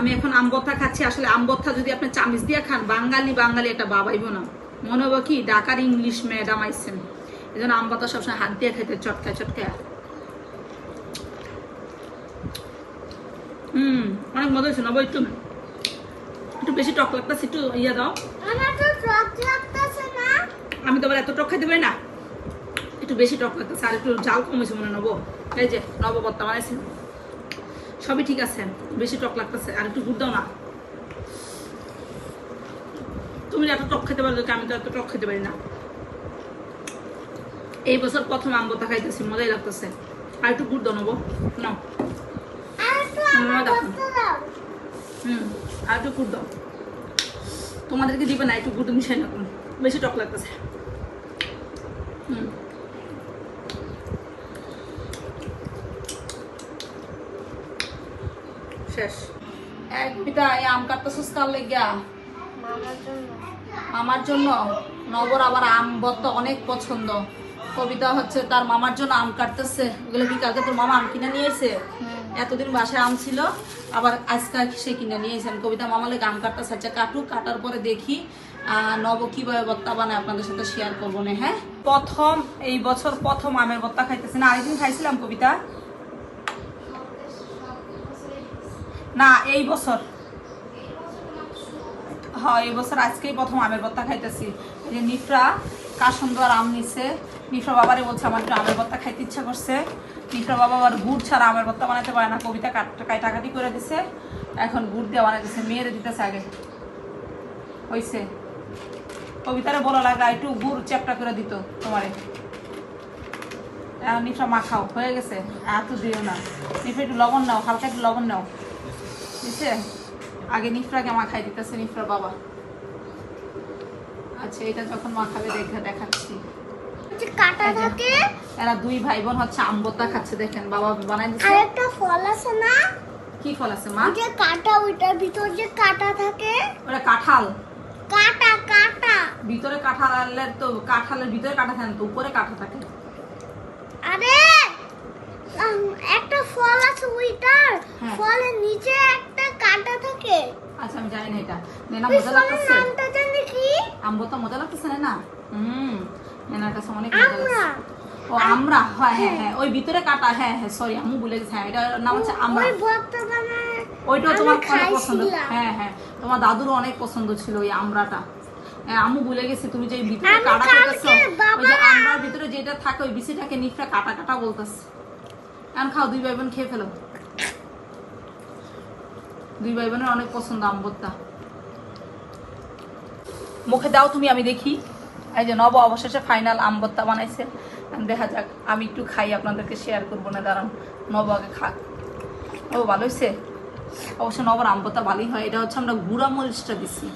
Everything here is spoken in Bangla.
আমি এখন আমবত্তা খাচ্ছি। আসলে আমবত্তা যদি আপনি চামিচ দিয়ে খান বাঙালি বাঙালি একটা বাবাইব না। মনে হব কি ডাকার ইংলিশ ম্যাডাম আইসেন এই জন্য আমবত্তা সবসময় হাত দিয়ে খেতে চটকায় চটকায়। হুম অনেক মজা হয়েছে নব একটু একটু বেশি টক লাগতেছে একটু ইয়ে দাও। আমি তো আবার এত টক খাইতে পারি না। একটু বেশি টক লাগতেছে আর একটু জাল কমেছে মনে নব। এই যে নববত্তা বানাইছে সবই ঠিক আছে। বেশি টক লাগতেছে। আর একটু গুড় দাও না। তুমি এত টক খেতে পারো আমি তো এত টক খেতে পারি না। এই বছর প্রথম আম্বতা খাইতেছি, মজাই লাগতেছে। আর একটু গুড় দাও নেব দাও। হুম, আর একটু গুড় দাও। তোমাদেরকে দিবে না, একটু গুড় মিশাই না বেশি টক লাগতেছে। হুম। শেষ। এক বিটা এই আম কাটতেছিস কার লেগিয়া? মামার জন্য। নবর আবার আম বত্ত অনেক পছন্দ। কবিতা হচ্ছে তার মামার জন্য আম কাটতেছে। ওগুলো কি কালকে তোর মামা আম কিনে নিয়েছে এতদিন বাসায় আম ছিল আবার আজকে সে কিনে নিয়েছেন কবিতা মামা লেগে আম কাটতে আচ্ছা কাটুক কাটার পরে দেখি নব কীভাবে বত্তা বানায় আপনাদের সাথে শেয়ার করব না হ্যাঁ? প্রথম এই বছর প্রথম আমের বত্তা খাইতেছে না? আরেকদিন খাইছিলাম কবিতা। না, এই বছর। হ্যাঁ এই বছর আজকেই প্রথম আমের ভর্তা খাইতেছি। এই যে নিফরা, কার সুন্দর আম নিছে। নিফরা বাবারে বলছে আমার একটু আমের ভর্তা খাইতে ইচ্ছা করছে। নিফরা বাবা আবার গুড় ছাড়া আমের ভর্তা বানাতে পারে না। কবিতা কাট, কাটাকাটি করে দিছে। এখন গুড় দিয়ে বানাইতেছে। মেয়েরে দিতেছে আগে। হইছে। কবিতারে বলা লাগা, একটু গুড় চ্যাপটা করে দিত তোমারে। নিফরা মাখাও হয়ে গেছে। এত দিও না। নিফরা একটু লবণ নাও, হালকা একটু লবণ নাও। বুঝছে আগে নিফরাকে দিতেছে নিফরা বাবা। আচ্ছা এটা যখন দেখে দেখাচ্ছি। যে কাটা। থাকে এরা দুই ভাই বোন হচ্ছে আমবত্তা খাচ্ছে দেখেন বাবা বানাই দিচ্ছে একটা ফল আছে না? কি ফল আছে মা? যে কাটা ওইটার ভিতর যে কাটা থাকে। ওটা কাঁঠাল। কাটা কাটা। ভিতরে কাঁঠালের তো কাঁঠালের ভিতরে কাঁঠা থাকে তো উপরে কাঁঠা থাকে। আরে একটা ফল আছে ওইটার। হ্যাঁ। ফলের নিচে একটা কাটা থাকে? আচ্ছা আমি জানি না এটা। নেনা মজা লাগতেছে। নামটা জানি কি? আমবত্তা মজা লাগতেছে না হুম নেনার কাছে অনেক মজা লাগছে। ও আমরা? হ্যাঁ হ্যাঁ হ্যাঁ। ওই ভিতরে কাটা হ্যাঁ হ্যাঁ সরি আমি ভুলে গেছি হ্যাঁ এটার নাম হচ্ছে আমরা। ওই বর্তমানে ওইটাও আমি তোমার অনেক পছন্দ। হ্যাঁ হ্যাঁ তোমার দাদুরও অনেক পছন্দ ছিল ওই আমড়াটা হ্যাঁ, আম্মু ভুলে গেছি তুমি যে ভিতরে কাটা করতেছো ওই যে আমড়ার ভিতরে যেটা থাকে ওই বিচিটাকে নিফটা কাটা কাটা বলতেছে। এখন খাও দুই ভাই বোন খেয়ে ফেলো। দুই ভাই বোনের অনেক পছন্দ আম আম্বরটা মুখে দাও তুমি, আমি দেখি। এই যে নব অবশেষে ফাইনাল আম ভর্তা বানাইছে দেখা যাক, আমি একটু খাই, আপনাদেরকে শেয়ার করব না, দাঁড়ান। নব আগে খাক। ও, ভালো হয়েছে অবশ্য নবর আম্বতা ভালোই হয়। এটা হচ্ছে আমরা গুঁড়া মরিচটা দিছি।